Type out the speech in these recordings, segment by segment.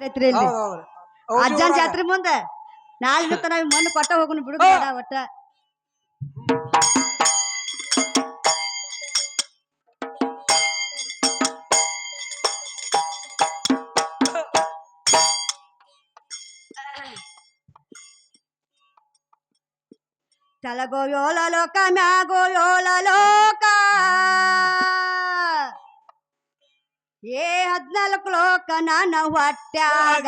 ಐತ್ರಿ ಇಲ್ಲಿ ಹೌದೌದ್ರಿ. ಔಷಧಿ ಅಜ್ಜನ್ ಹೊಡ್ಯಾಕ. ಜಾತ್ರೆ ಮುಂದ ನಾಳೆ ನಾವ್ ಮಣ್ಣು ಕೊಟ್ಟ ಹೋಗುನ್ ಬಿಡು ಬೇಡ ಒಟ್ಟ ತಲಗೋ ಯೋಳ ಲೋಕ ಮ್ಯಾಗೋ ಯೋಳ ಲೋಕ ಏ ಹದ್ನಾಲ್ಕು ಲೋಕ ನನ್ನ ಹೊಟ್ಯಾಗ.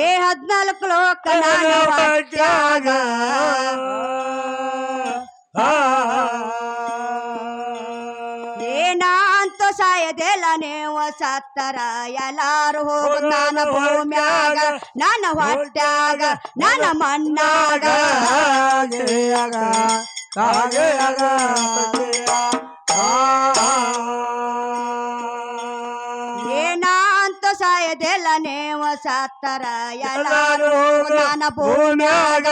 ಏ ಹದ್ನಾಲ್ಕು ಲೋಕ ನನ್ನ ಹೊಟ್ಯಾಗ. ಏನಾಂತ ಸಾಯದೆಲ್ಲ ನೀವು ಸತ್ತರ. ಎಲ್ಲಾರು ಹೋಗ ನನ್ನ ಭೂಮ್ಯಾಗ. ನನ್ನ ಹೊಟ್ಯಾಗ. ನನ್ನ ಮಣ್ಣಾಗ. ಏನಾಂತ ಸಾಯದೆಲ್ಲ ನೀವು ಸತ್ತರ ಎಲ್ಲಾರು ಹೋಗ ನನ್ನ ಭೂಮ್ಯಾಗ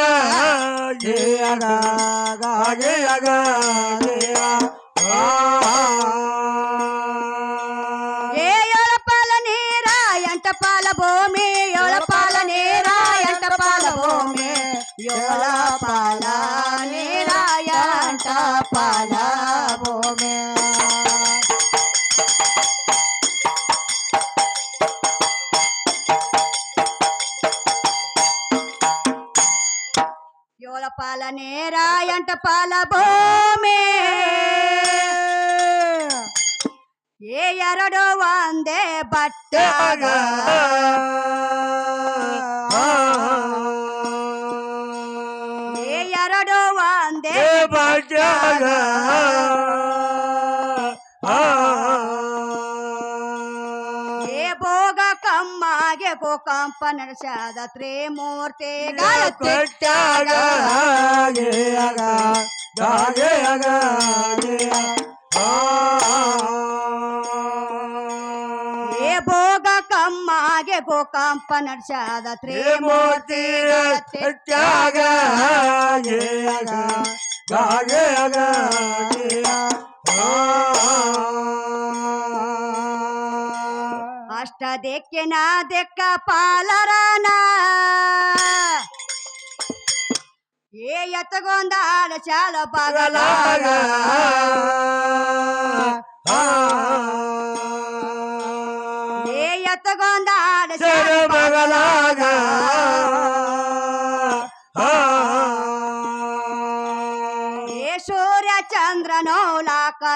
ಏ ಏಳ ಪಾಲ ನೀರ ಎಂಟ ಪಾಲ ಭೂಮಿ ಏಳ ಪಾಲ ನೀರ ಎಂಟ ಪಾಲ ಭೂಮಿ ಏಳ ಪಾಲ ಏಳ ಪಾಲ ನೀರ ಎಂಟ ಪಾಲ ಭೂಮಿ ಏ ಎರಡು ಒಂದೇ ಬಟ್ಟಾಗ ಏ ಎರಡು ಕಮ್ಮಗೆ ಗೋಕಂಪ ನಡೆಸಾದ ತ್ರಿಮೂರ್ತಿ ಗಾಯತ್ರಿಟ್ಟಾಗ ಏ ಭೋಗ ಕಮ್ಮಗೆ ಗೋಕಂಪ ನಡೆಸಾದ ತ್ರಿಮೂರ್ತಿ ಗಾಯತ್ರಿ ಅಷ್ಟ ದೆಕ್ಕಿನ ದೆಕ್ಕ ಪಾಲರನ ಏ ಎತ್ತಗೊಂದ ಚಾಲ ಬಗಲಾಗ. ಏ ಎತ್ತಗೊಂದ ಚಾಲ ಬಗಲಾಗ ಏ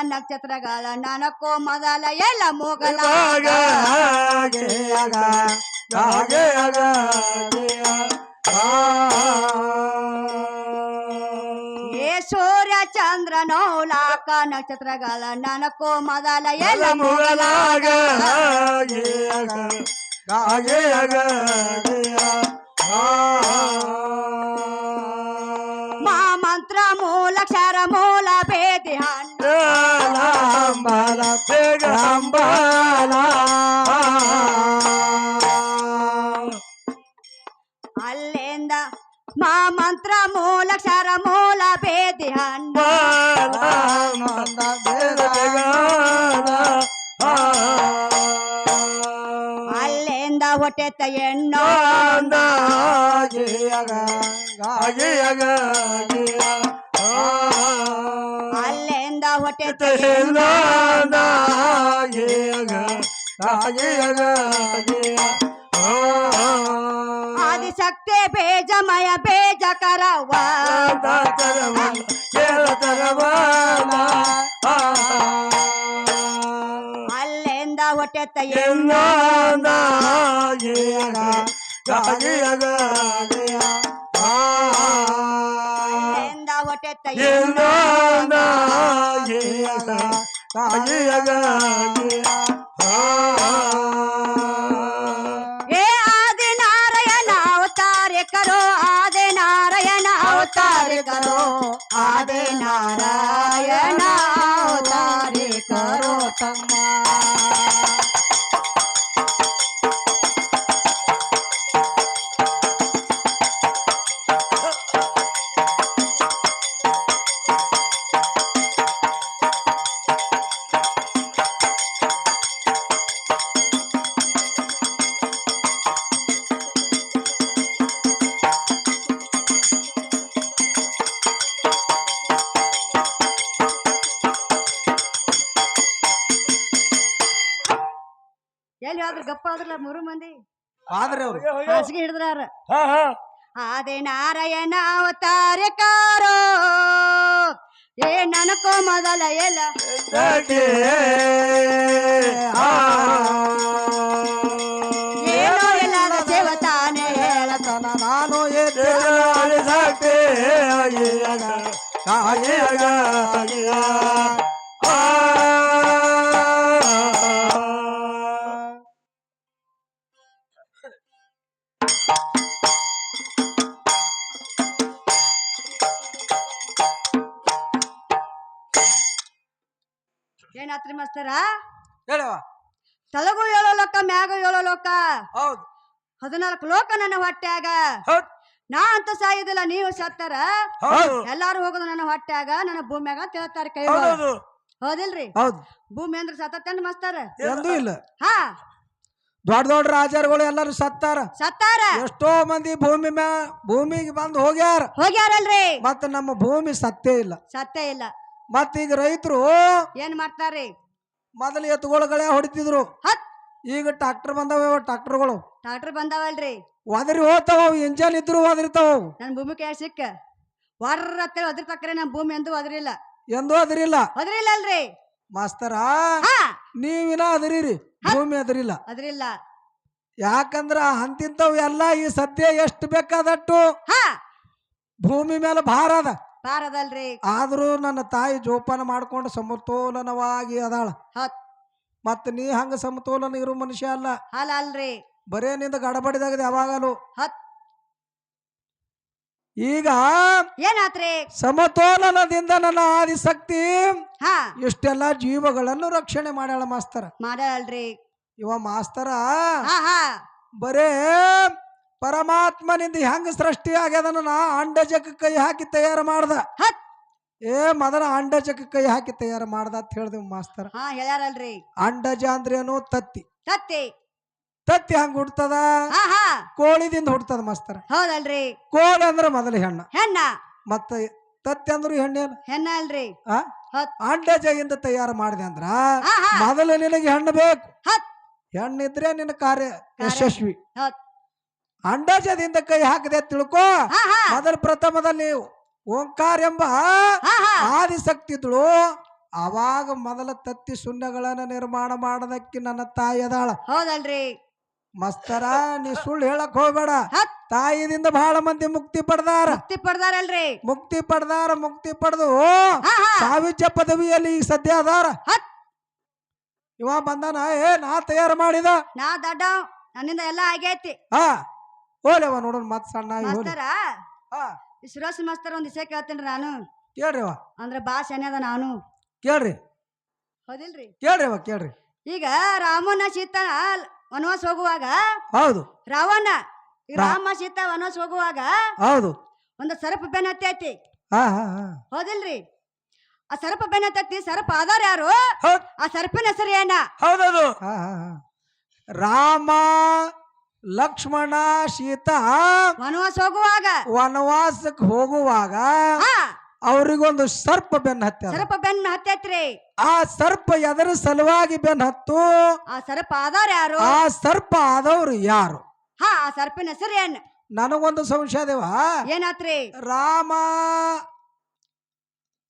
ನಕ್ಷತ್ರಗಳ ನನಕೋ ಮೊದಲ ಎಲ್ಲ ಮೊಗಲಾಗ. ಏ ಸೂರ್ಯ ಚಂದ್ರ ನೌಲಾಕ ನಕ್ಷತ್ರಗಳ ನನಕೋ ಮೊದಲ ಎಲ್ಲ ಮೊಗಲಾಗ. ಮಾ ಅಲ್ಲಿಂದ ಮಾ ಮಂತ್ರ ಮೂಲ ಕ್ಷರ ಮೂಲ ಭೇದಿ ಹಣ್ಣು. ಅಲ್ಲಿಂದ ಹೊಟ್ಟೆತ ಎಣ್ಣು. ಅಲ್ಲಿಂದ ಆದಿಶಕ್ತಿ ಬೇಜಮಯ ಬೇಜಕರವ ಅಲ್ಲಿಂದ ಹೊಟ್ಟೆ ಎಣ್ಣು ಅಲ್ಲಿಂದ ಹೊಟ್ಟೆತ ಎಣ್ಣು ಏ ಆದಿ ನಾರಾಯಣ ಅವತಾರಿಕರು ಆದಿ ನಾರಾಯಣ ಅವತಾರಿಕರು ಆದಿ ನಾರಾಯಣ ಅವತಾರಿಕರು ತಮ್ಮ. ಎಲ್ಲಿ ಹೋದ್ರ ಗಪ್ಪ ಆದ್ರಲ್ಲ ಮೂರು ಮಂದಿ? ಆದ್ರೆ ಅವ್ರು ಹಾಸಿಗೆ ಹಿಡಿದ್ರಾರ ಹಾ ಹಾ. ಆದೆ ನಾರಾಯಣ ಅವತಾರಕಾರೋ ಏ ನನಕೋ ಮೊದಲ ಎಲ್ಲ. ಏನೋ ಎಲ್ಲರ ಸೇವತಾನೆ ಹೇಳತನ ನಾನು ಸಾಕ್ತೆ ಏನಾತ್ರಿ ಹೇಳವ ತಲಗು ಏಳೋ ಲೋಕ ಮ್ಯಾಗ ಏಳೋ ಲೋಕ? ಹೌದು. ಹದಿನಾಲ್ಕು ಲೋಕ ನನ್ನ ಹೊಟ್ಯಾಗ. ಹೌದು. ನಾ ಅಂತ ಸಾಯುದಿಲ್ಲ ನೀವು ಸತ್ತಾರ? ಹೌದು. ಎಲ್ಲಾರು ಹೋಗೋದು ನನ್ನ ಹೊಟ್ಯಾಗ ನನ್ನ ಭೂಮ್ಯಾಗ ಅಂತ ಹೇಳ್ತಾರ ಕೈ ಹೌದು ಹೌದಿಲ್ರಿ? ಹೌದು. ಭೂಮಿ ಅಂದ್ರೆ ಸತ್ತೇನ್ ಮಸ್ತಾರ? ಎಂದೂ ಇಲ್ಲ. ಹಾ. ದೊಡ್ಡ ದೊಡ್ಡ ರಾಜರುಗಳು ಎಲ್ಲರೂ ಸತ್ತಾರ. ಸತ್ತಾರ? ಎಷ್ಟೋ ಮಂದಿ ಭೂಮಿ ಮ್ಯಾ ಭೂಮಿಗೆ ಬಂದು ಹೋಗ್ಯಾರ. ಹೋಗ್ಯಾರಲ್ರಿ? ಮತ್ತ ನಮ್ಮ ಭೂಮಿ ಸತ್ತೇ ಇಲ್ಲ. ಸತ್ತೇ ಇಲ್ಲ. ಮತ್ತ ಈಗ ರೈತರು ಏನ್ ಮಾಡ್ತಾರ್ರಿ? ಮೊದಲು ಎತ್ತುಗಳಗಳೇ ಹೊಡಿತಿದ್ರು. ಹತ್. ಈಗ ಟ್ರಾಕ್ಟರ್ ಬಂದಾವ ಟ್ರಾಕ್ಟರ್ಗಳು ಟ್ರಾಕ್ಟರ್ ಬಂದಾವಲ್ರಿ. ಒದರಿ ಹೋಗ್ತಾವ ಇಂಜನ್ ಇದ್ರು ಒದರಿತಾವ. ನನ್ ಭೂಮಿ ಕೈ ಸಿಕ್ಕ. ವರ್ರ ಅಂತೇಳಿ ಒದರ್ತಕ್ರೆ ನಮ್ ಭೂಮಿ ಎಂದೂ ಒದರಿಲ್ಲ. ಎಂದೂ ಅದರಿಲ್ಲ ಒದರಿಲ್ಲ. ಅಲ್ರಿ ಮಾಸ್ತರ ಹಾ. ನೀವಿನ ಅದರಿರಿ ಭೂಮಿ ಅದರಿಲ್ಲ ಒದರಿಲ್ಲ. ಯಾಕಂದ್ರ ಅಂತಿಂತವ್ ಎಲ್ಲ ಈ ಸದ್ಯ ಎಷ್ಟು ಬೇಕಾದಟ್ಟು? ಹಾ. ಭೂಮಿ ಮೇಲೆ ಭಾರ ಅದ. ಬಾರದಲ್ರಿ. ಆದ್ರೂ ನನ್ನ ತಾಯಿ ಜೋಪಾನ ಮಾಡ್ಕೊಂಡು ಸಮತೋಲನವಾಗಿ ಅದಾಳ. ಹತ್ ಮತ್ತ ನೀ ಹಂಗ ಸಮತೋಲನ ಇರೋ ಮನುಷ್ಯ ಅಲ್ಲ. ಅಲ್ಲ ಅಲ್ರಿ. ಬರೇ ನಿಂದ ಗಡಬಡಿದಾಗ ಯಾವಾಗಲೂ. ಹತ್ ಈಗ ಏನಾತ್ರಿ? ಸಮತೋಲನದಿಂದ ನನ್ನ ಆದಿಶಕ್ತಿ ಹಾ. ಇಷ್ಟೆಲ್ಲ ಜೀವಗಳನ್ನು ರಕ್ಷಣೆ ಮಾಡ್ಯಾಳ ಮಾಸ್ತರ. ಮಾಡಲ್ರಿ. ಇವ ಮಾಸ್ತರ ಹಾ ಹಾ. ಬರೇ ಪರಮಾತ್ಮನಿಂದ ಹೆಂಗ ಸೃಷ್ಟಿ ಆಗ್ಯದನ್ನ ನಾ ಅಂಡಜಕ್ಕೆ ಕೈ ಹಾಕಿ ತಯಾರು ಮಾಡ್ದ. ಏ ಮೊದಲ ಅಂಡಜಕ ಕೈ ಹಾಕಿ ತಯಾರು ಮಾಡ್ದ ಅಂತ ಹೇಳ್ದೇವ್ ಮಾಸ್ತರ್. ಹಾ ಹೇಳ್ಯಾರಲ್ರಿ. ಅಂಡಜ ಅಂದ್ರೇನು ತತ್ತಿ. ತತ್ತಿ. ತತ್ತಿ ಹಂಗ ಹುಡ್ತದ ಕೋಳಿದಿಂದ ಹುಡ್ತದ ಮಾಸ್ತರ್. ಹೌದಲ್ರಿ. ಕೋಳಿ ಅಂದ್ರೆ ಮೊದಲ ಹೆಣ್ಣ. ಹೆಣ್ಣ. ಮತ್ತ ತತ್ತಿ ಅಂದ್ರು ಹೆಣ್ಣೇನು ಹೆಣ್ಣ ಅಲ್ರಿ. ಇಂದ ತಯಾರು ಮಾಡಿದೆ ಅಂದ್ರ ಮೊದಲು ನಿನಗೆ ಹೆಣ್ಣು ಬೇಕು. ಹೆಣ್ಣಿದ್ರೆ ನಿನ್ನ ಕಾರ್ಯ ಯಶಸ್ವಿ. ಹತ್ ಅಂಡಜದಿಂದ ಕೈ ಹಾಕದೆ ತಿಳ್ಕೋ. ಮೊದಲ ಪ್ರಥಮದಲ್ಲಿ ಓಂಕಾರ ಎಂಬ ಆದಿಸಕ್ತಿದ್ಳು ಹಾ. ಆದಿಶಕ್ತಿ ಇದ್ಳು ಅವಾಗ ಮೊದಲ ತತ್ತಿ ಶೂನ್ಯಗಳನ್ನ ನಿರ್ಮಾಣ ಮಾಡದಕ್ಕೆ ನನ್ನ ತಾಯಿ ಅದಾಳ. ಹೌದಲ್ರಿ. ಮಸ್ತರ ನೀ ಸುಳ್ಳು ಹೇಳಕ್ ಹೋಗ್ಬೇಡ. ತಾಯಿದಿಂದ ಬಹಳ ಮಂದಿ ಮುಕ್ತಿ ಪಡೆದಾರ. ಮುಕ್ತಿ ಪಡ್ದಾರಲ್ರಿ. ಮುಕ್ತಿ ಪಡ್ದಾರ ಮುಕ್ತಿ ಪಡೆದು ಸಾವಿಜ್ಯ ಪದವಿಯಲ್ಲಿ ಈಗ ಸದ್ಯ ಅದಾರ. ಇವ ಬಂದಾನ ಏ ನಾ ತಯಾರು ಮಾಡಿದ. ನಾ ದಡ್ಡ ನನ್ನಿಂದ ಎಲ್ಲ ಆಗೈತಿ. ಹಾ. ಹೋಲೆವ ನೋಡೋಣ ಮತ್ ಸಣ್ಣ ಆಗಿ ಹೋಲಿ. ಮಾಸ್ತರ? ಹಾ. ಈ ಸುರೇಶ್ ಮಾಸ್ತರ್ ಒಂದ್ ವಿಷಯ ಕೇಳ್ತೇನ್ರಿ ನಾನು. ಕೇಳ್ರಿ ಅವ ಅಂದ್ರೆ ಬಾ ಅದ ನಾನು. ಕೇಳ್ರಿ. ಹೌದಿಲ್ರಿ? ಕೇಳ್ರಿ ಅವ ಕೇಳ್ರಿ. ಈಗ ರಾಮನ ಸೀತಾ ವನವಾಸ ಹೋಗುವಾಗ ಹೌದು. ರಾವಣ ಈ ರಾ- ರಾಮ ಸೀತ ವನವಾಸ ಹೋಗುವಾಗ ಹೌದು. ಒಂದು ಸರಪ ಬೆನ್ ಹತ್ತೈತಿ. ಹಾ ಹಾ ಹಾ. ಹೌದಿಲ್ರಿ? ಆ ಸರಪ ಬೆನ್ ಹತ್ತೈತಿ ಸರಪ ಆಧಾರ ಯಾರು? ಹೌದ್. ಆ ಸರಪಿನ ಹೆಸರು ಏನ? ಹೌದದು. ಹಾ ಹಾ ಹಾ. ರಾಮ ಲಕ್ಷ್ಮಣ ಸೀತಾ ವನವಾಸ ಹೋಗುವಾಗ? ವನವಾಸಕ್ಕೆ ಹೋಗುವಾಗ ಅವ್ರಿಗೊಂದು ಸರ್ಪ ಬೆನ್ನ ಹತ್ತ ಸರ್ಪ ಬೆನ್ನ ಹತ್ತೈತ್ರಿ ಆ ಸರ್ಪ ಎದರ ಸಲುವಾಗಿ ಬೆನ್ ಹತ್ತು? ಆ ಸರ್ಪ ಆಧಾರ ಯಾರು? ಆ ಸರ್ಪ ಆದವ್ರು ಯಾರು? ಹಾ ಆ ಸರ್ಪಿನ ಹೆಸರು ಏನ್? ನನಗೊಂದು ಸಂಶಯ ದೇವ. ಏನಾತ್ರಿ? ರಾಮ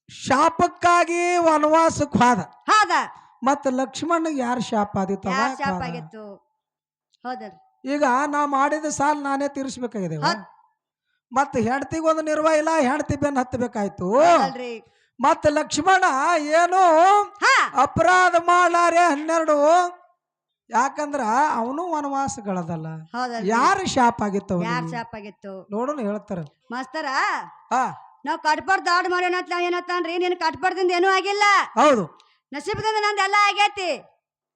ಶಾಪಕ್ಕಾಗಿ ವನವಾಸಕ್ಕೆ ಹೋದ. ಹಾದ? ಮತ್ತ ಲಕ್ಷ್ಮಣಗೆ ಯಾರು ಶಾಪ ಆದಿತ್ತು ಶಾಪ್ ಆಗಿತ್ತು? ಹೌದಲ್ರಿ. ಈಗ ನಾ ಮಾಡಿದ ಸಾಲ ನಾನೇ ತೀರಿಸ್ಬೇಕಾಗಿದೆ ಮತ್ತೆ ಹೆಂಡತಿಗೆ ಒಂದು ನಿರ್ವ ಇಲ್ಲ ಹೆಂಡತಿ ಬೆನ್ನ ಹತ್ತಬೇಕಾಯ್ತು ಮತ್ತೆ ಲಕ್ಷ್ಮಣ ಏನು ಅಪರಾಧ ಮಾಡಾರೆ ಹನ್ನೆರಡು. ಯಾಕಂದ್ರ ಅವನು ವನವಾಸಗಳದಲ್ಲ. ಯಾರು ಯಾರ ಶಾಪ ಆಗಿತ್ತು ಯಾರು? ಶಾಪ್ ಆಗಿತ್ತು? ನೋಡೋಣ ಹೇಳ್ತಾರ. ಮಾಸ್ತರ ನಾವ್ ಕಟ್ಬಾರ್ದು ದಾಡ್ ಮಾಡೋಣ ಏನತ್ತಾನ್ರಿ ನೀನ್ ಕಟ್ಬಾರ್ದಿಂದ ಏನೂ ಆಗಿಲ್ಲ. ಹೌದು. ನಸೀಬದಿಂದ ನಂದು ಎಲ್ಲ ಆಗೈತಿ.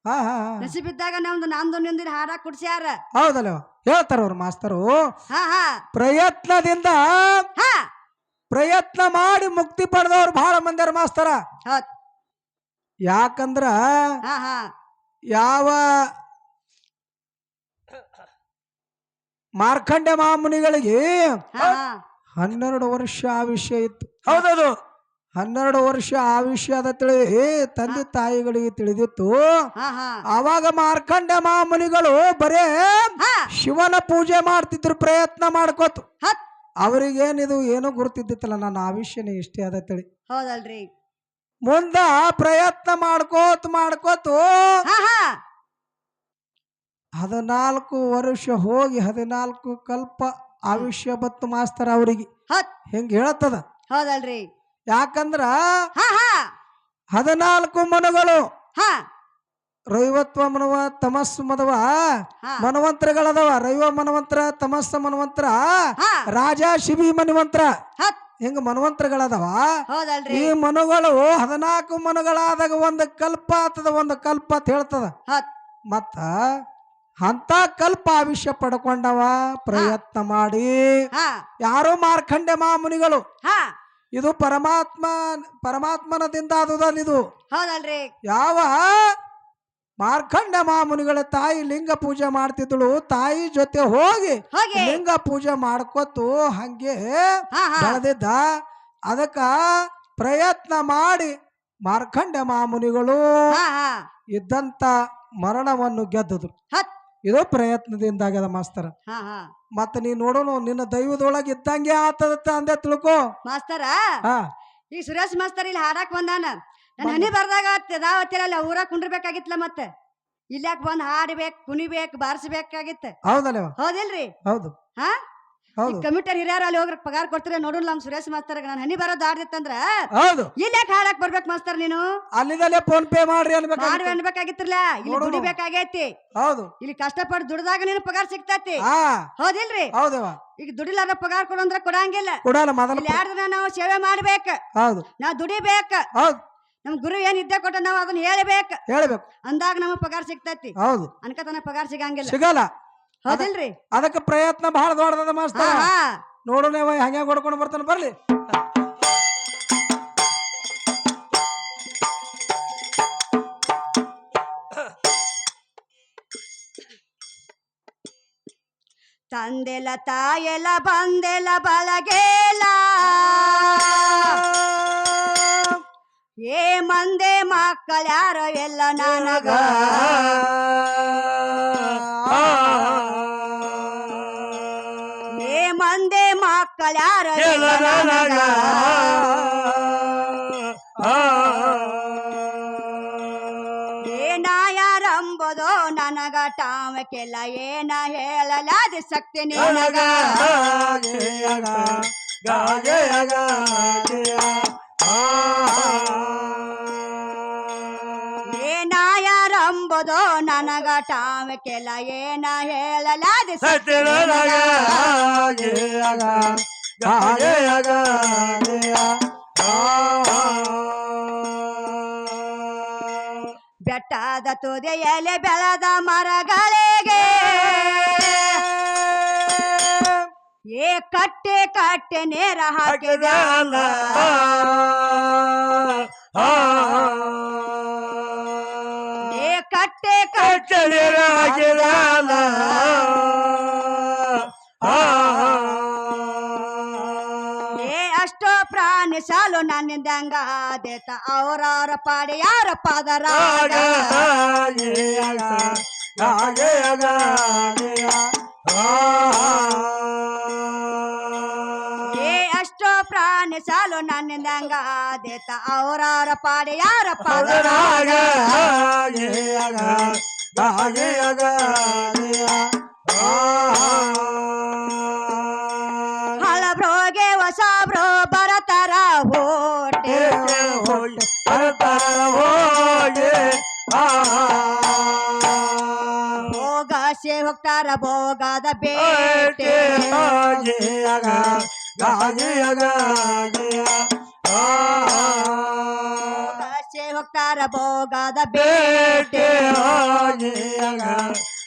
ಹಾ ಹಾ ಹಾ. ನಸೀಬಿದ್ದಾಗ ನಮ್ದು ನಂದು ನಿಂದಿನ ಹಾಡ ಕುಡ್ಸ್ಯಾರ. ಹೌದಲ್ಲ. ಹೇಳ್ತಾರ ಅವ್ರ ಮಾಸ್ತರು. ಹಾ ಹಾ. ಪ್ರಯತ್ನದಿಂದ ಹಾ. ಪ್ರಯತ್ನ ಮಾಡಿ ಮುಕ್ತಿ ಪಡೆದವ್ರು ಬಹಳ ಮಂದಿರ ಮಾಸ್ತರ. ಹೌದ್. ಯಾಕಂದ್ರ ಹಾ ಹಾ. ಯಾವ ಮಾರ್ಕಂಡೆ ಹಾ ಹಾ. ಹನ್ನೆರಡು ವರ್ಷ ವಿಷಯ ಇತ್ತು. ಹೌದದು. ಹನ್ನೆರಡು ವರ್ಷ ಆಯುಷ್ಯ ಅದ ತಿಳಿ. ತಂದೆ ತಾಯಿಗಳಿಗೆ ತಿಳಿದಿತ್ತು. ಅವಾಗ ಆವಾಗ ಮಾರ್ಕಂಡ ಮಾಮುನಿಗಳು ಬರೇ ಶಿವನ ಪೂಜೆ ಮಾಡ್ತಿದ್ರು ಪ್ರಯತ್ನ ಮಾಡ್ಕೋತು. ಅವ್ರಿಗೇನಿದು ಏನೋ ಗುರುತಿದ್ದಿತ್ತಲ್ಲ ನನ್ನ ಆವಿಷ್ಯನೇ ಇಷ್ಟೇ ಅದ ತಿಳಿ. ಹೌದಲ್ರಿ. ಮುಂದ ಪ್ರಯತ್ನ ಮಾಡ್ಕೋತ ಮಾಡ್ಕೋತು. ಹದಿನಾಲ್ಕು ವರ್ಷ ಹೋಗಿ ಹದಿನಾಲ್ಕು ಕಲ್ಪ ಆಯುಷ್ಯ ಬತ್ತು ಮಾಸ್ತರ ಅವರಿಗೆ. ಹೆಂಗ್ ಹೇಳತ್ತದ? ಹೌದಲ್ರಿ. ಯಾಕಂದ್ರ ಹಾ ಹಾ. ಹದಿನಾಲ್ಕು ಮನುಗಳು. ಹಾ. ರೈವತ್ವ ಮನವ ತಮಸ್ ಮದವ ಮನವಂತ್ರಗಳದವ. ರೈವ ಮನವಂತ್ರ ತಮಸ್ಸ ಮನವಂತ್ರ ರಾಜ ಶಿಬಿ ಮನವಂತ್ರ. ಹಿಂಗ ಮನವಂತ್ರಗಳದವ. ಈ ಮನುಗಳು ಹದಿನಾಲ್ಕು ಮನುಗಳಾದಾಗ ಒಂದು ಕಲ್ಪ ಆತದ ಒಂದು ಕಲ್ಪ ಅಂತ ಹೇಳ್ತದ. ಮತ್ತ ಅಂತ ಕಲ್ಪ ಆವಿಷ್ಯ ಪಡ್ಕೊಂಡವ ಪ್ರಯತ್ನ ಮಾಡಿ. ಯಾರು ಮಾರ್ಖಂಡೆ ಮಾಮುನಿಗಳು. ಹಾ. ಇದು ಪರಮಾತ್ಮ ಪರಮಾತ್ಮನದಿಂದ ಆದುದಲ್ಲ ಇದು. ಹೌದಲ್ರಿ. ಯಾವ ಮಾರ್ಕಂಡ ಮಾಮುನಿಗಳ ತಾಯಿ ಲಿಂಗ ಪೂಜೆ ಮಾಡ್ತಿದ್ದಳು ತಾಯಿ ಜೊತೆ ಹೋಗಿ ಹೋಗಿ. ಲಿಂಗ ಪೂಜೆ ಮಾಡ್ಕೊತು ಹಂಗೆ ಹಾ ಹಾ. ಬೆಳೆದಿದ್ದ. ಅದಕ್ಕ ಪ್ರಯತ್ನ ಮಾಡಿ ಮಾರ್ಕಂಡ ಮಾಮುನಿಗಳು ಹಾ ಹಾ. ಇದ್ದಂತ ಮರಣವನ್ನು ಗೆದ್ದದ್ರು ಹತ್. ಇದು ಪ್ರಯತ್ನದಿಂದ ಆಗ್ಯದ ಮಾಸ್ತರ. ಹಾ ಹಾ. ಮತ್ತ ನೀ ನೋಡೋನು ನಿನ್ನ ದೈವದೊಳಗೆ ಇದ್ದಂಗೆ ಆತದತ್ತ ಅಂದೆ ತಿಳ್ಕೊ. ಮಾಸ್ತರ? ಹಾ. ಈ ಸುರೇಶ್ ಮಾಸ್ತರ್ ಇಲ್ಲಿ ಹಾಡಕ್ ಬಂದಾನ. ನನ್ನ ಹನಿ ಬರ್ದಾಗ ಅದಾವತ್ತಿರಲ್ಲ ಊರಾಗ ಕುಂಡ್ರಬೇಕಾಗಿತ್ಲ ಮತ್ತೆ. ಇಲ್ಲಾಕ್ ಬಂದ್ ಹಾಡ್ಬೇಕು ಕುಣಿಬೇಕು ಬಾರಿಸ್ಬೇಕಾಗಿತ್ತ. ಹೌದಲ್ವ ಹೌದಿಲ್ರಿ? ಹೌದು. ಹಾ? ಹೌದು. ಕಮಿಟರ್ ಹಿರಿಯರ ಅಲ್ಲಿ ಹೋಗ್ರ ಪಗಾರ ಕೊಡ್ತೀರ? ನೋಡೋಣ ನಮ್ ಸುರೇಶ್ ಮಾಸ್ತರ್ ನಾನು ಹನಿ ಬರೋದು ಆಡ್ದಿತ್ತಂದ್ರ ಹೌದು. ಇಲ್ಲೇ ಹಾಡಕ್ ಬರ್ಬೇಕು ಮಾಸ್ತರ್ ನೀನು. ಅಲ್ಲಿದಲ್ಲೇ ಫೋನ್ ಪೇ ಮಾಡ್ರಿ ಮಾಡಿ ಅನ್ಬೇಕಾಗಿತ್ತು ಅನ್ಬೇಕಾಗಿತ್ರಲ್ಲ ಇಲ್ಲಿ ನೋಡು. ದುಡಿಬೇಕಾಗೈತಿ. ಹೌದು. ಇಲ್ಲಿ ಕಷ್ಟಪಟ್ಟು ದುಡ್ದಾಗ ನೀನು ಪಗಾರ ಸಿಗ್ತೈತಿ. ಹಾ. ಹೌದಿಲ್ರಿ? ಹೌದವ ಈಗ ದುಡಿಲಾರ ಪಗಾರ ಕೊಡು ಅಂದ್ರ ಕೊಡಂಗಿಲ್ಲ. ಕೊಡಲ್ಲ ಮೊದಲ ಇಲ್ಲಿ ನಾವು ಸೇವೆ ಮಾಡ್ಬೇಕ. ಹೌದು. ನಾವ್ ದುಡಿಬೇಕ. ಹೌದು. ನಮ್ ಗುರು ಏನ್ ಇದ್ದೆ ಕೊಟ್ಟ ನಾವ್ ಅದನ್ನ ಹೇಳಬೇಕು. ಹೇಳ್ಬೇಕು. ಅಂದಾಗ ನಮಗ್ ಪಗಾರ ಸಿಗ್ತೈತಿ. ಹೌದು. ಅನ್ಕತನ ಪಗಾರ ಸಿಗಂಗಿಲ್ಲ. ಸಿಗಲ್ಲ. ಹೌದಿಲ್ರಿ. ಅದಕ್ಕೆ ಪ್ರಯತ್ನ ಬಹಳ ದೊಡ್ಡದ ಮಾಸ್ತರ. ಹಾ ನೋಡೋಣ ಹಂಗೆ ಹೊಡ್ಕೊಂಡು ಬರ್ತಾನೆ ಬರ್ಲಿ. ತಂದೆಲ ತಾಯೆಲ ಬಂದೆಲ ಬಲಗೇಲ ಏ ಮಂದೆ ಮಕ್ಕಳ್ಯಾರ ಎಲ್ಲ ನನಗ. ಎಲ್ಲ ನನಗ. ಏನ ಯಾರಂಬುದೋ ನನಗ ಟಾಮಕ್ಕೆಲ್ಲ ಏನ ಹೇಳಲಾದ ಶಕ್ತಿ ನಿನಗ. ಏನಾಯಾರಂಬುದು ನನಗ ಟಾಮಕ್ಕೆಲ್ಲ ಏನ ಹೇಳಲಾದ ಶಕ್ತಿ ನಿನಗ. ಬೆಟ್ಟದ ತುದಿಯಲ್ಲಿ ಬೆಳೆದ ಮರಗಳಿಗೆ ಏ ಕಟ್ಟೆ ಕಟ್ಟೆ ನೇರ ಹಾಕಿದ ಏ ಕಟ್ಟೆ ಕಟ್ಟೆ ಏ ಸಾಲು ನನ್ನಿಂದಂಗ ಆದೇತ ಅವರವರ ಪಾಡಿ ಯಾರ ಪಾದರ ಏ ಅಷ್ಟೋ ಪ್ರಾಣಿ ಸಾಲು ನನ್ನಿಂದಂಗ ದೇತ. ಅವರವರ ಪಾಡಿ ಯಾರ ಪಾದರ ಹಳಬ್ರೋಗೆ ಬರತಾರ ಓಟೆ ಭೋಗಸೆ ಹೋಗ್ತಾರ ಭೋಗದ ಬೇಟೆ ಭೋಗಸೆ ಹೋಗ್ತಾರ ಭೋಗದ ಬೇಟೆ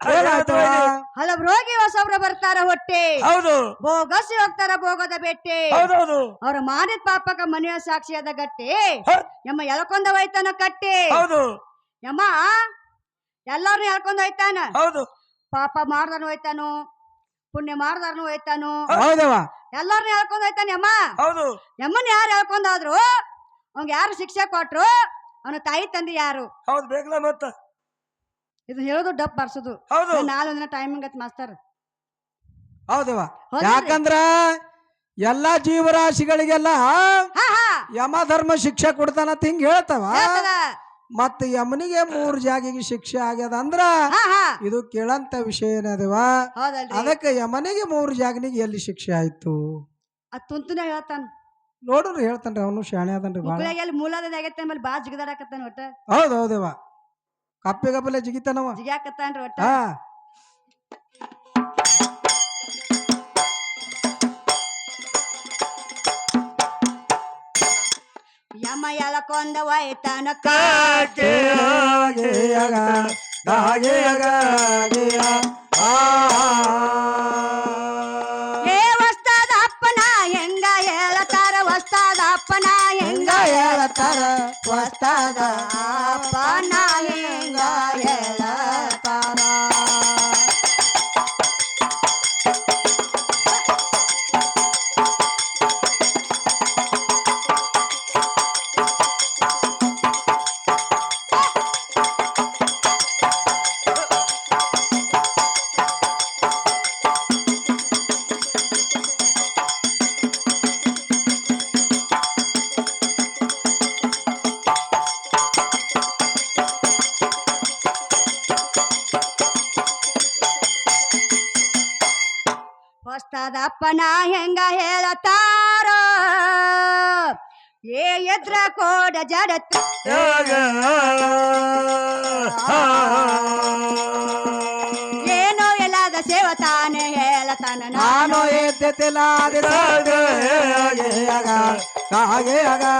ಹಲವು ರೋಗಿ ಹೊಸಬ್ರು ಬರ್ತಾರ ಹೊಟ್ಟೆ. ಹೌದು. ಭೋಗಸಿ ಹೋಗ್ತಾರ ಭೋಗದ ಬೆಟ್ಟೆ. ಹೌದೌದು. ಅವ್ರ ಮಾಡಿದ ಪಾಪಕ ಮನೆಯ ಸಾಕ್ಷಿಯಾದ ಗಟ್ಟಿ. ಯಮ್ಮ ಎಳ್ಕೊಂಡ ಹೋಯ್ತಾನ ಕಟ್ಟಿ. ಹೌದು. ಯಮ್ಮ ಎಲ್ಲಾರು ಎಳ್ಕೊಂಡ್ ಹೋಯ್ತಾನ? ಹೌದು. ಪಾಪ ಮಾಡ್ದಾನು ಹೋಯ್ತಾನು ಪುಣ್ಯ ಮಾಡ್ದಾರ್ನು ಹೋಯ್ತಾನು. ಹೌದವ ಎಲ್ಲಾರ್ನು ಎಳ್ಕೊಂಡ್ ಹೋಯ್ತಾನ ಯಮ್ಮ? ಹೌದು. ಯಮ್ಮನ ಯಾರು ಎಳ್ಕೊಂಡಾದ್ರು ಅವ್ಗ ಯಾರು ಶಿಕ್ಷೆ ಕೊಟ್ರು? ಅವನ ತಾಯಿ ತಂದೆ ಯಾರು? ಹೌದು ಬೇಕಲ್ಲ ಮತ್ತ. ಇದು ಹೇಳೋದು ಡಬ್ ಬರ್ಸೋದು. ಹೌದು. ನಾಳೆ ದಿನ ಟೈಮಿಂಗ್ ಐತ್ ಮಾಸ್ತರ್ ಹೌದವ? ಯಾಕಂದ್ರ ಎಲ್ಲಾ ಜೀವರಾಶಿಗಳಿಗೆಲ್ಲ ಯಮ ಧರ್ಮ ಶಿಕ್ಷೆ ಕೊಡ್ತಾನಂತ ಹಿಂಗ್ ಹೇಳ್ತಾವ. ಮತ್ತೆ ಮತ್ ಯಮನಿಗೆ ಮೂರ್ ಜಾಗಿಗೆ ಶಿಕ್ಷೆ ಆಗ್ಯದ ಅಂದ್ರ ಇದು ಕೇಳಂತ ವಿಷಯ ಏನದವ ಅದಕ್ಕೆ ಯಮನಿಗೆ ಮೂರು ಜಾಗನಿಗೆ ಎಲ್ಲಿ ಶಿಕ್ಷೆ ಆಯ್ತು? ಅತ್ತಂತನೇ ತುಂತುನ ಹೇಳ್ತಾನ. ನೋಡ್ರಿ ಹೇಳ್ತಾನ್ರಿ ಅವನು ಶಾಣೆ ಅದನ್ರಿ ಮೂಲದ ಆಗೈತೆ ಮೇಲೆ ಬಾ ಜಿಗದಾಡಕತ್ತಾನ ಒಟ್ಟ. ಹೌದು ಹೌದವ ಕಪ್ಪೆ ಕಪ್ಪಲೆ ಜಿಗಿತಾನವ. ಜಿಗ್ಯಾಕತ್ತಾನ್ರಿ ಒಟ್ಟ. ಹಾ ಯಮ ಎಳಕೊಂದ ಹೋಯ್ತಾನ ಹಾಗೆಯಾಗ, ಹೆಂಗ ಹೆಂಗ ಹೇಳತಾರ ವಸ್ತಾದ ಅಪ್ಪನ ಹೆಂಗ ಎದ್ದೆತಿಲಾದೆ ಹಾಗೆಯಾಗ, ಹಾಗೆಯಾಗ, ಹಾಗೆಯ.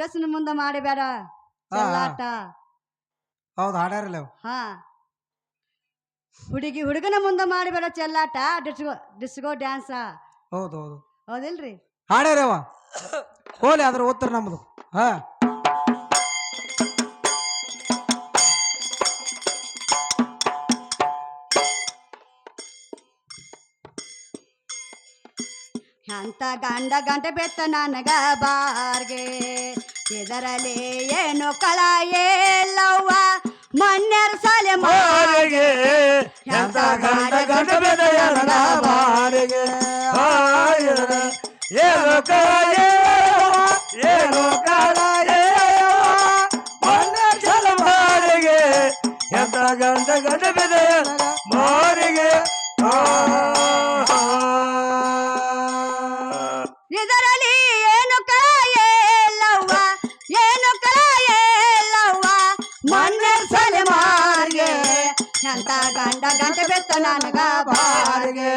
ಸುರಸನ ಮುಂದೆ ಮಾಡಬೇಡ ಚೆಲ್ಲಾಟ. ಹೌದು ಹಾಡ್ಯಾರಲ್ಲ ಅವು. ಹಾ. ಹುಡುಗಿ ಹುಡುಗನ ಮುಂದೆ ಮಾಡಬೇಡ ಚೆಲ್ಲಾಟ. ಡಿಸ್ಗೋ ಡಿಸ್ಗೋ ಡ್ಯಾನ್ಸ. ಹೌದು ಹೌದು. ಹೌದಿಲ್ರಿ? ಹಾಡ್ಯಾರವ? ಹೋಲಿ ಅದ್ರ ಉತ್ತರ ನಮ್ದು. ಹಾ. ಅಂತ ಗಂಡ ಗಂಟ ಬೆತ್ತ ನನಗ ಬಾರ್ಗೆ. ಇದರಲ್ಲಿ ಏನು ಕಳ ಎಲ್ಲವ್ವ ಮನ್ಯರ ಸಾಲೆ ಮಾರಿಗೆ. ಎಂತ ಗಂಡ ಗಂಡ ಬೆದೆಯಲ್ಲ ಬಾರಿಗೆ. ಮಾರಿಗೆ ಏನು ಕಳ ಏನು ಕಾಯ ಮನೆ ಚಲ ಮಾರಿಗೆ ಎಂತ ಗಂಡ ಗಂಡ ಬೆದೆಯಲ್ಲ ಅಂತ ಗಂಡ ಗಂಟ ಬೆತ್ತ ನನಗ ಬಾರ್ಗೆ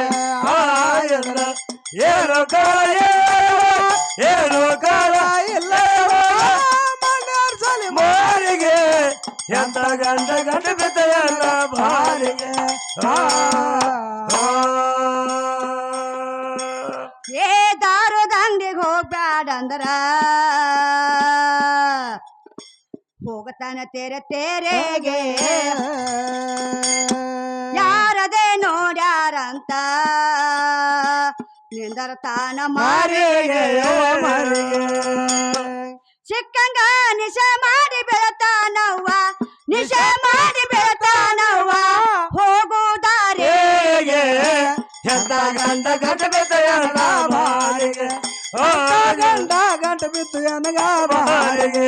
ಆಯರ ಏನು ಕಾಯ ಏನು ಕಾಲ ಇಲ್ಲ ಮಾರಿಗೆ ಎಂತ ಗಂಡ ಗಂಡ ಬಿದ್ದೆಯಲ್ಲ ಬಾರಿಗೆ ಆ, ಹೋಗತಾನ ತೆರೆ ತೆರೆಗೆ ಯಾರದೇ ನೋಡ್ಯಾರಂತ. ನಿಂದರ ತಾನ ಮಾರಿಗೆ ಚಿಕ್ಕಂಗ ನಿಶ ಮಾಡಿ ಬೆಳತಾನವ್ವ ನಿಶ ಮಾಡಿ ಬೆಳತಾನವ್ವ. ಹೋಗುದಾರೆ. ಗಂಡ ಎಂತ ಗಂಡ ಗಂಡ ಬಿದ್ದೆಯಲ್ಲ ಬಾರಿಗೆ ಗಂಡ ಗಂಡ ಗಂಟ ಬಿತ್ತು ಎನಗ ಬಾರಿಗೆ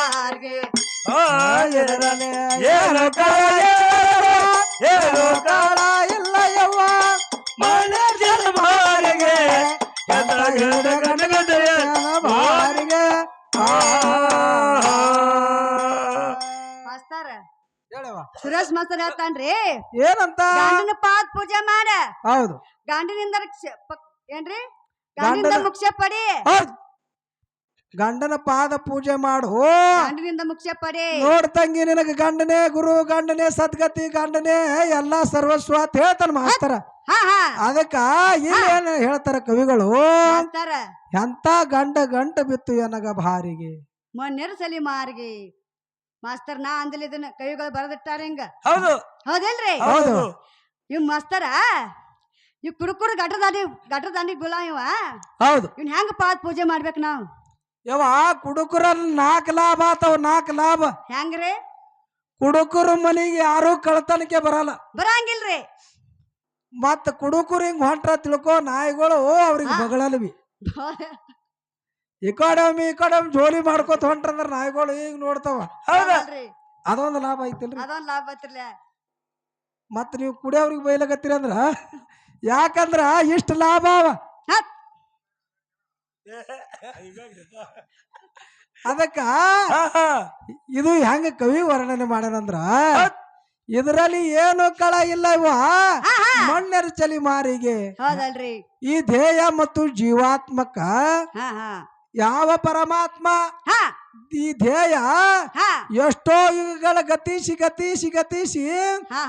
ಹೇಳ್ತಾನ್ರಿ ಏನಂತ? ಗಂಡನ ಪಾದ ಪೂಜೆ ಮಾಡ. ಹೌದು. ಗಂಡನಿಂದ ಪ- ಏನ್ರಿ? ಗಂಡನಿಂದ ಗಂಡನ- ಮುಖ್ಯ ಪಡಿ. ಹೌದು. ಗಂಡನ ಪಾದ ಪೂಜೆ ಮಾಡು. ಗಂಡನಿಂದ ಮುಖ್ಯ ಪಡಿ. ನೋಡ್ ತಂಗಿ ನಿನಗೆ ಗಂಡನೇ ಗುರು ಗಂಡನೇ ಸದ್ಗತಿ ಗಂಡನೇ ಎಲ್ಲಾ ಸರ್ವಸ್ವ ಅಂತ ಹೇಳ್ತಾನ ಮಾಸ್ತರ. ಹಾ ಹಾ. ಅದಕ್ಕ ಏನ್ ಹೇಳ್ತಾರ ಕವಿಗಳು? ಮಾಸ್ತರ. ಎಂತ ಗಂಡ ಗಂಟ ಬಿತ್ತು ಎನಗ ಭಾರಿಗೆ? ಮೊನ್ನೆರ ಸಲಿ ಮಾರ್ಗಿ. ಮಾಸ್ತರ್ ನಾ ಅಂದಿಲ್ಲ ಇದನ್ನ ಕೈಗಳು ಬರೆದಿಟ್ಟಾರ ಹಿಂಗ. ಹೌದು. ಹೌದಿಲ್ರಿ ಹೌದು. ಇವ್ ಮಾಸ್ತರ ಇವ್ ಕುಡುಕುರು ಗಟ್ರ ದಾಂಡಿ ಗಟ್ರ ದಾಂಡಿ ಗುಲ ಇವ. ಹೌದು. ಇವ್ನ ಹೆಂಗ ಪಾದ ಪೂಜೆ ಮಾಡ್ಬೇಕು ನಾವು? ಯವ ಕುಡುಕರಲ್ಲಿ ನಾಲ್ಕು ಲಾಭ ಆತಾವ ನಾಲ್ಕು ಲಾಭ. ಹೆಂಗ್ರಿ? ಕುಡುಕುರು ಮನೆಗೆ ಯಾರು ಕಳ್ತನಕ್ಕೆ ಬರಲ್ಲ. ಬರಂಗಿಲ್ರಿ. ಮತ್ತ ಕುಡುಕರು ಹಿಂಗ್ ಹೊಂಟ್ರ ತಿಳ್ಕೊ ನಾಯಿಗಳು ಅವ್ರಿಗೆ. ಬಗಳಲ್ವಿ. ಈ ಕಡೆ ಜೋಲಿ ಮಾಡ್ಕೋತ ಹೊಂಟ್ರಂದ್ರ ನಾಯಿಗಳು ಈಗ ನೋಡ್ತಾವ. ಹೌದಾ? ಅದೊಂದು ಲಾಭ ಐತಿಲ್ರಿ. ಅದೊಂದು ಲಾಭ ನೀವು ಕುಡಿಯವ್ರಿಗೆ ಬೈಲಕತ್ತೀರಿ ಅಂದ್ರ ಯಾಕಂದ್ರ ಇಷ್ಟ ಲಾಭ ಅವ. ಅದಕ್ಕ ಇದು ಹೆಂಗ ಕವಿ ವರ್ಣನೆ ಮಾಡ್ಯಾನಂದ್ರ ಇದರಲ್ಲಿ ಏನು ಕಳ ಇಲ್ಲ ಇವ. ಮಣ್ಣೆರ ಚಲಿ ಮಾರಿಗೆ. ಹೌದಲ್ರಿ. ಈ ಧ್ಯೇಯ ಮತ್ತು ಜೀವಾತ್ಮಕ ಹಾ ಹಾ. ಯಾವ ಪರಮಾತ್ಮ? ಈ ಧ್ಯೇಯ ಎಷ್ಟೋ ಯುಗಗಳ ಗತಿಸಿ ಗತಿಸಿ ಗತಿಸಿ ಸಿ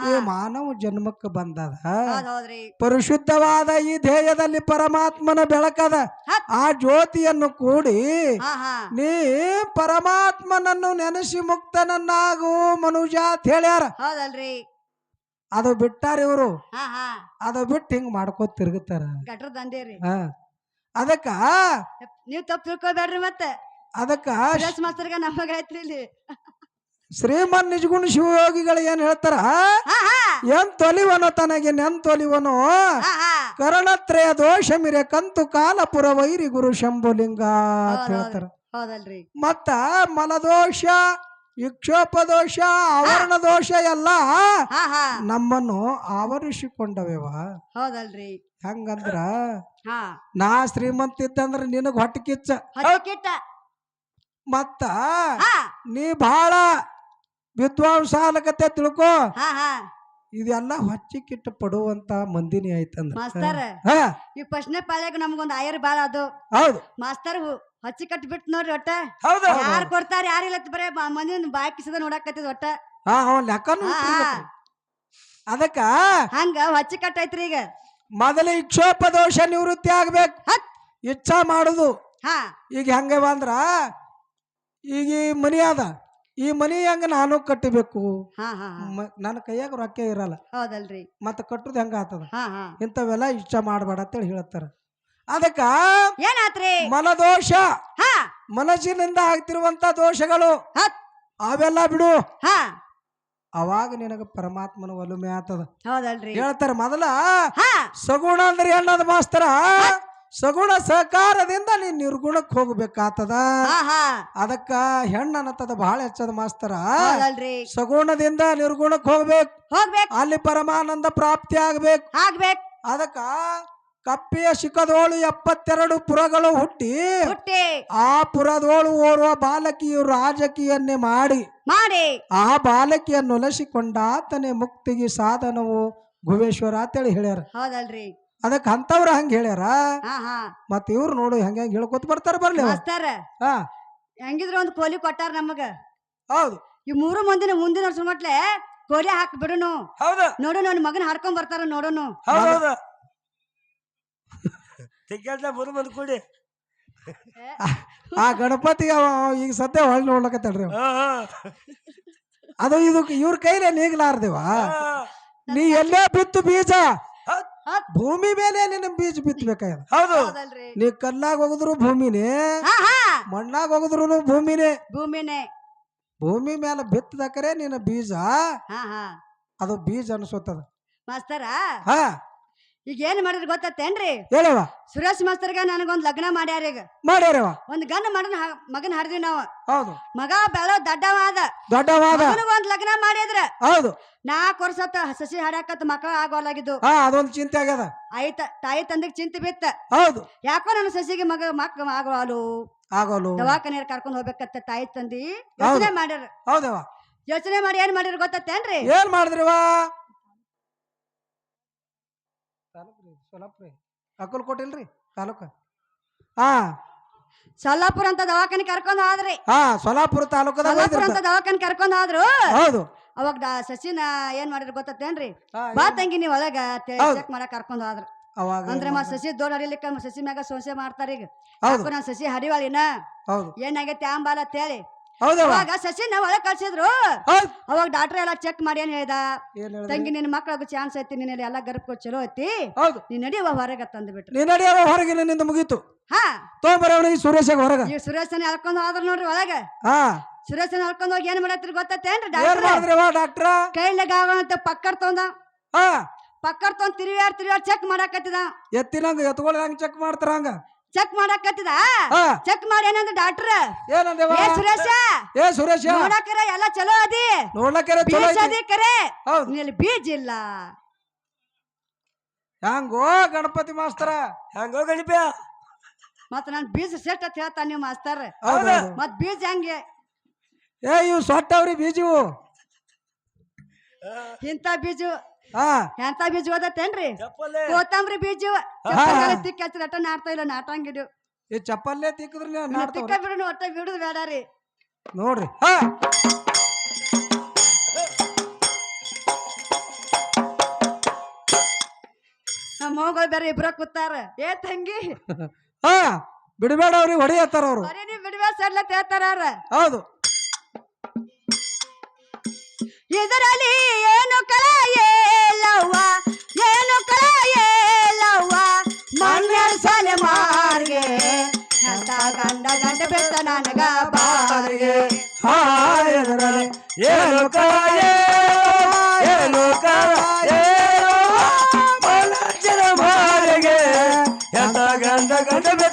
ಈ ಮಾನವ ಜನ್ಮಕ್ಕೆ ಬಂದದ. ಪರಿಶುದ್ಧವಾದ ಈ ಧ್ಯೇಯದಲ್ಲಿ ಪರಮಾತ್ಮನ ಬೆಳಕದ ಆ ಜ್ಯೋತಿಯನ್ನು ಕೂಡಿ ನೀ ಪರಮಾತ್ಮನನ್ನು ನೆನೆಸಿ ಮುಕ್ತನನ್ನಾಗು ಮನುಜ ಅಂತ ಹೇಳ್ಯಾರ. ಅದು ಬಿಟ್ಟಾರ ಇವರು. ಅದು ಬಿಟ್ಟು ಹಿಂಗ್ ಮಾಡ್ಕೋ ತಿರುಗುತ್ತಾರ. ಅದಕ್ಕ ನೀವ್ ತಪ್ಪು ತಿಳ್ಕೊಬೇಡ್ರಿ ಮತ್ತೆ. ಅದಕ್ಕ ಸುರೇಶ್ ಮಾಸ್ತರ್ಗ ನಮಗ ಐತ್ರಿ ಇಲ್ಲಿ. ಶ್ರೀಮನ್ ನಿಜಗುಣ ಶಿವಯೋಗಿಗಳು ಏನ್ ಹೇಳ್ತಾರ? ಏನ್ ತೊಲಿವನು ತನಗೆ ನೆನ್ ತೊಲಿವನು? ಕರಣತ್ರಯ ದೋಷ ಮಿರೆ ಕಂತು ಕಾಲಪುರ ವೈರಿ ಗುರು ಶಂಭುಲಿಂಗ ಅಂತ ಹೇಳ್ತಾರ. ಹೌದಲ್ರಿ. ಮತ್ತ ಮಲದೋಷ ಇಕ್ಷೋಪ ದೋಷ ಆವರಣ ದೋಷ ಎಲ್ಲ ನಮ್ಮನ್ನು ಆವರಿಸಿಕೊಂಡವೇವ. ಹೌದಲ್ರಿ. ಹೆಂಗಂದ್ರ ಹಾ. ನಾ ಶ್ರೀಮಂತ ಇದ್ದಂದ್ರ ನಿನಗ್ ಹೊಟ್ಟೆ ಕಿಚ್ಚ. ಕಿಟ್ಟ. ಮತ್ತ ಹಾ. ನೀ ಬಹಳ ವಿದ್ವಾಂಸ ಅನ್ನಕತ್ತೆ ತಿಳ್ಕೊ. ಹಾ ಹಾ. ಇದೆಲ್ಲ ಹೊಚ್ಚಿಕಿಟ್ಟು ಪಡುವಂತ ಮಂದಿನಿ ಆಯ್ತಂದ್ರ. ಮಾಸ್ತರ್ ಹಾ. ಈ ಪ್ರಶ್ನೆ ಪಾಳ್ಯಾಗ ನಮ್ಗೊಂದ್ ಆಯರ್ ಬಾಳ ಅದು. ಹೌದು. ಮಾಸ್ತರ್ ಹು- ಹಚ್ಚಿ ಕಟ್ಟಿ ಬಿಟ್ಟು ನೋಡ್ರಿ ಒಟ್ಟ. ಹೌದು ಯಾರ್ ಕೊಡ್ತಾರ ಯಾರಿಲ್ಲ ಬರೇ ಮಂದಿ ಬಾಯ್ ಕಿಸದ ನೋಡಾಕತ್ತಿದ್ ಒಟ್ಟ. ಹಾ ಲೆಕ್ಕನು ಹಾ. ಅದಕ್ಕ ಹಂಗ ಹಚ್ಚಿ ಕಟ್ಟೈತ್ರಿ ಈಗ. ಮೊದಲ ಇಕ್ಷೋಪ ದೋಷ ನಿವೃತ್ತಿ ಆಗ್ಬೇಕು. ಹತ್. ಇಚ್ಛಾ ಮಾಡುದು. ಹಾ. ಈಗ ಹೆಂಗೆ ಅಂದ್ರ ಈಗ ಈ ಮನಿ ಅದ. ಈ ಮನಿ ಹೆಂಗ ನಾನು ಕಟ್ಟಬೇಕು? ಹಾ ಹಾ ಹಾ. ಮ- ನನ್ನ ಕೈಯಾಗ ರೊಕ್ಕ ಇರಲ್ಲ. ಹೌದಲ್ರಿ. ಮತ್ತ ಕಟ್ಟುದು ಹೆಂಗ ಆತದ? ಹಾ ಹಾ. ಇಂಥವೆಲ್ಲ ಇಚ್ಛ ಮಾಡಬೇಡ ಅಂತೇಳಿ ಹೇಳ್ತಾರ. ಅದಕ್ಕ ಏನಾತ್ರಿ? ಮನದೋಷ. ಹಾ. ಮನಸ್ಸಿನಿಂದ ಆಗ್ತಿರುವಂತ ದೋಷಗಳು. ಹತ್. ಅವೆಲ್ಲ ಬಿಡು. ಹಾ. ಅವಾಗ ನಿನಗ ಪರಮಾತ್ಮನ ಒಲುಮೆ ಆತದ. ಹೌದಲ್ರಿ. ಹೇಳ್ತಾರ ಮೊದಲ ಸಗುಣ ಅಂದ್ರೆ ಏನದ ಮಾಸ್ತರ ಸಗುಣ ಸಹಕಾರದಿಂದ ನೀನ್ ನಿರ್ಗುಣಕ್ ಹೋಗ್ಬೇಕಾತದ. ಅದಕ್ಕ ಹೆಣ್ಣ ಅನ್ನತದ ಬಹಳ ಹೆಚ್ಚದ ಮಾಸ್ತರ. ಸಗುಣದಿಂದ ನಿರ್ಗುಣಕ್ ಹೋಗ್ಬೇಕು. ಹೋಗ್ಬೇಕು. ಅಲ್ಲಿ ಪರಮಾನಂದ ಪ್ರಾಪ್ತಿ ಆಗ್ಬೇಕು. ಆಗ್ಬೇಕು. ಅದಕ್ಕ ಕಪ್ಪಿಯ ಶಿಖದೋಳು ಎಪ್ಪತ್ತೆರಡು ಪುರಗಳು ಹುಟ್ಟಿ ಹುಟ್ಟಿ. ಆ ಪುರದೋಳು ಓರ್ವ ಬಾಲಕಿಯು ರಾಜಕೀಯನ್ನೇ ಮಾಡಿ ಮಾಡಿ. ಆ ಬಾಲಕಿಯನ್ನು ಒಲಸಿಕೊಂಡಾತನೇ ಮುಕ್ತಿಗೆ ಸಾಧನವು ಗುಹೇಶ್ವರ ಅಂತೇಳಿ ಹೇಳ್ಯಾರ. ಹೌದಲ್ರಿ. ಅದಕ್ಕೆ ಅಂತವ್ರ ಹಂಗ ಹೇಳ್ಯಾರ. ಹಾ ಹಾ ಮತ್ ಇವ್ರು ನೋಡು ಹಂಗ ಹೆಂಗ್ ಹೇಳ್ಕೊತ ಬರ್ತಾರ ಬರ್ಲಿ ಅವ್ರು. ಮಾಸ್ತರ. ಹಾ. ಹೆಂಗಿದ್ರು ಒಂದು ಕೋಲಿ ಕೊಟ್ಟಾರ ನಮಗ. ಹೌದು. ಈ ಮೂರು ಮಂದಿನ ಮುಂದಿನ ವರ್ಷ ಮಟ್ಲೆ ಕೋಲಿ ಹಾಕ್ ಬಿಡುನು. ಹೌದು. ನೋಡು ನನ್ನ ಮಗನ ಹಾಡ್ಕೊಂಡ್ ಬರ್ತಾರ ನೋಡುನು. ಹೌದೌದು ತಿಕ್ಕಲ್ದ ಮೂರು ಬಂದು ಕೂಡಿ ಆ ಗಣಪತಿ ಈಗ ಸದ್ಯ ಹೊಳ್ಳಿ ನೋಡ್ಲಕತ್ತಳ್ರಿ ಅವ. ಅದು ಇದು ಇವ್ರ ಕೈಲೇ ನೀಗ್ಲಾರ್ದೇವ. ನೀ ಎಲ್ಲೇ ಬಿತ್ತು ಬೀಜ? ಭೂಮಿ ಮೇಲೆ ನಿನ್ನ ಬೀಜ ಬಿತ್ತಬೇಕಾಗ್ಯದ ಹೌದು. ಹೌದಲ್ರಿ. ನೀ ಕಲ್ಲಾಗ ಹೋಗಿದ್ರು ಭೂಮಿನೇ ಹಾ ಹಾ. ಮಣ್ಣಾಗ ಹೋಗಿದ್ರು ಭೂಮಿನೇ. ಭೂಮಿನೇ. ಭೂಮಿ ಮೇಲೆ ಬಿತ್ತದಕರೆ ನಿನ್ನ ಬೀಜ ಹಾ ಹಾ. ಅದು ಬೀಜ ಅನ್ಸುತ್ತದ ಮಾಸ್ತರ ಹಾ. ಈಗ ಏನ್ ಮಾಡಿದ್ರ ಗೊತ್ತೇನ್ರಿ ಹೇಳವ ಸುರೇಶ್ ಮಾಸ್ತರ್ಗ ನನಗೊಂದ್ ಲಗ್ನ ಮಾಡ್ಯಾರ ಈಗ. ಮಾಡ್ಯಾರವ ಒಂದ್ ಗಂಡ ಮಗನ ಮಗನ್ ಹರಿದ್ವಿ ನಾವ್. ಹೌದು. ಮಗ ಬೆಳೋ ದಡ್ಡವಾದ. ದೊಡ್ಡವಾದ. ಒಂದ್ ಲಗ್ನ ಮಾಡಿದ್ರ. ಹೌದು. ನಾಲ್ಕು ವರ್ಷ ಸಸಿ ಹಾಡಾಕತ್ ಮಕ್ಳ ಆಗೋಲಾಗಿದ್ದು. ಹಾ ಅದೊಂದು ಚಿಂತೆ ಆಗ್ಯದ. ಆಯ್ತ ತಾಯಿ ತಂದಿಗ್ ಚಿಂತೆ ಬಿತ್ತ. ಹೌದು. ಯಾಕೋ ನನ್ನ ಸಸಿಗೆ ಮಗ ಮಕ್ಕ ಆಗೋಲು. ಆಗೋಲು. ದವಾಖಾನೆ ಕರ್ಕೊಂಡ್ ಹೋಗ್ಬೇಕತ್ತ ತಾಯಿ ತಂದಿ ಯೋಚನೆ ಮಾಡ್ಯಾರ. ಹೌದವ ಯೋಚನೆ ಮಾಡಿ ಏನ್ ಮಾಡಿರ ಗೊತ್ತೇನ್ರಿ ಏನ್ ಮಾಡಿದ್ರಿವ ಸೊಲಪ್ರಿ ಅಕ್ಕಲ್ಕೋಟೆ ಇಲ್ರಿ? ತಾಲೂಕ. ಹಾ. ಸೊಲ್ಲಾಪುರ ಅಂತ ದವಾಖಾನೆ ಕರ್ಕೊಂಡ್ ಹೋದ್ರಿ. ಹಾ ಸೊಲಾಪುರ ಸೊಲ್ಲಾಪುರ. ಅಂತ ದವಾಖಾನೆ ಕರ್ಕೊಂಡ್ ಹೋದ್ರು? ಹೌದು. ಅವಾಗ ಸಸಿನ ಏನ್ ಮಾಡಿದ್ರು ಗೊತ್ತೇನ್ರಿ ಹಾ, ಬಾ ತಂಗಿ ನೀವ್ ಒಳಗ ಹೌದು. ಚೆಕ್ ಮಾಡಕ್ ಕರ್ಕೊಂಡ್ ಹೋದ್ರ. ಅವಾಗ ಅಂದ್ರೆ ಮತ್ ಸಸಿ ದೊಡ್ಡ ಹರಿಲಿಕ್ಕ ಸಸಿ ಮ್ಯಾಗ ಸೋಸೆ ಮಾಡ್ತಾರ ಈಗ ಹೌದು. ಯಾಕೋ ನಾನ್ ಸಸಿ ಹರಿವಾಳಿನ? ಹೌದು. ಏನಾಗೈತಿ ಆಂಬಾಲ ಅಂತ ಹೇಳಿ. ಹೌದವ ಅವಾಗ ಸಸಿನ ಒಳಗ್ ಕಳ್ಸಿದ್ರು. ಹೌದ್. ಅವಾಗ ಡಾಕ್ಟರ್ ಎಲ್ಲ ಚೆಕ್ ಮಾಡಿ ಏನ್ ಹೇಳ್ದ? ಏನ್? ತಂಗಿ ನಿನ್ ಮಕ್ಳಾಗ ಚಾನ್ಸ್ ಐತಿ ನಿನ್ನ ಎಲ್ಲ ಗರ್ಭ ಚಲೋ ಐತಿ. ಹೌದು. ನೀನ್ ನಡಿಯವ ಹೊರಗ ತಂದು ಬಿಟ್ರು ಹೊರಗೆ ನಡಿಯವ ಹೊರಗಿನ ನಿಂದ ಮುಗೀತು. ಹಾ. ತೊಗೊಂಬರವನಿಗೆ ಸುರೇಶಾಗ ಹೊರಗೆ. ಈ ಸುರೇಶನ ಎಳ್ಕೊಂಡ್ ಹೋದ್ರ ನೋಡ್ರಿ ಒಳಗ. ಹಾ. ಸುರೇಶನ ಎಳ್ಕೊಂಡ್ ಹೋಗಿ ಏನ್ ಮಾಡತ್ರಿ ಗೊತ್ತೇನ್ರಿ ಏನ್ ಡಾಕ್ಟರ್ ಮಾಡಿದ್ರಿವ ಡಾಕ್ಟ್ರ ಕೈಲಾಗ ಅಂತ ಪಕ್ಕರ್ ತೊಂದ. ಹಾ. ಪಕ್ಕರ್ ತೊಂದ್ ತಿರುವಾರ್ ತಿರುವಾರ್ ಚೆಕ್ ಮಾಡಾಕತ್ತಿದ. ಎತ್ತಿನಂಗ ಎತ್ಕೊಳ್ಳಿ ಹಂಗ ಚೆಕ್ ಮಾಡ್ತಾರ ಹಂಗ. ಚೆಕ್ ಮಾಡಾಕತ್ತಿದ? ಹಾ. ಚೆಕ್ ಮಾಡಿ ಏನಂದ್ರೆ ಡಾಕ್ಟರ್ ಏನಂದೇವ? ಏ ಸುರೇಶ. ಏ ಸುರೇಶ. ನೋಡಕರ ಎಲ್ಲ ಚಲೋ ಅದಿ? ನೋಡ್ಲಕ್ಕೆರ ಚಲೋ ಬೀಜ ಐತಿ. ಅದಿ ಕರೆ? ಹೌದು. ನಿಲ್ಲಿ ಬೀಜ ಇಲ್ಲ. ಹ್ಯಾಂಗೋ ಗಣಪತಿ ಮಾಸ್ತರ? ಹ್ಯಾಂಗೋ ಗಣಿಪ್ಯ? ಮತ್ ನಾನ್ ಬೀಜ ಸೆಟ್ ಅಂತ ಹೇಳ್ತಾನ ನೀವು ಮಾಸ್ತರ್? ಹೌದು. ಮತ್ ಬೀಜ ಹೆಂಗೆ? ಏ ಇವ್ ಸೊಟ್ಟವ್ರಿ ಬೀಜವು. ಇಂತ ಬೀಜ ಎಂತ ಬೀಜ ಓದತ್ತೇನ್ರಿ? ಕೋತಂಬರಿ ಬೀಜ ತಿಕ್ಕ ನಟ ನಾಡ್ತಾ ಇಲ್ಲ ನಾಟಂಗಿಡು ಈ ಚಪ್ಪಲ್ಲೇ ತಿಕ್ಕಿದ್ರಿ ನೀವು ತಿಕ್ಕ ಬಿಡು ಒಟ್ಟ ಬಿಡುದು ಬೇಡ ರೀ. ನೋಡ್ರಿ. ಹಾ. ನಮ್ಮ ಮಗಳು ಬೇರೆ ಇಬ್ರ ಕೂತಾರ. ಏ ತಂಗಿ. ಹಾ. ಬಿಡಬೇಡ ಅವ್ರಿಗೆ ಹೊಡಿಯತ್ತಾರ ಅವ್ರು. ಬರೀ ನೀವ್ ಬಿಡ್ಬೇಡ ಸಡ್ಲ ತೇತಾರ ಹೌದು. ಇದರಲ್ಲಿ ಏನು ಕಳ ಏಲವ್ವ ಏನು ಕಳ ಏಲವ್ವ ಮಣ್ಣರ್ ಸಲೆ ಮಾರ್ಗೆ ಅಂತ ಗಂಡ ಗಂಡ ಬೆತ್ತ ನನಗ ಬಾರ್ಗೆ. ಹಾ ಇದರಲ್ಲಿ ಏನು ಕಳ ಏನು ಕಳ ಮಾರ್ಗೆ ಎಂತ ಗಂಡ ಗಂಡ ಬೆತ್ತ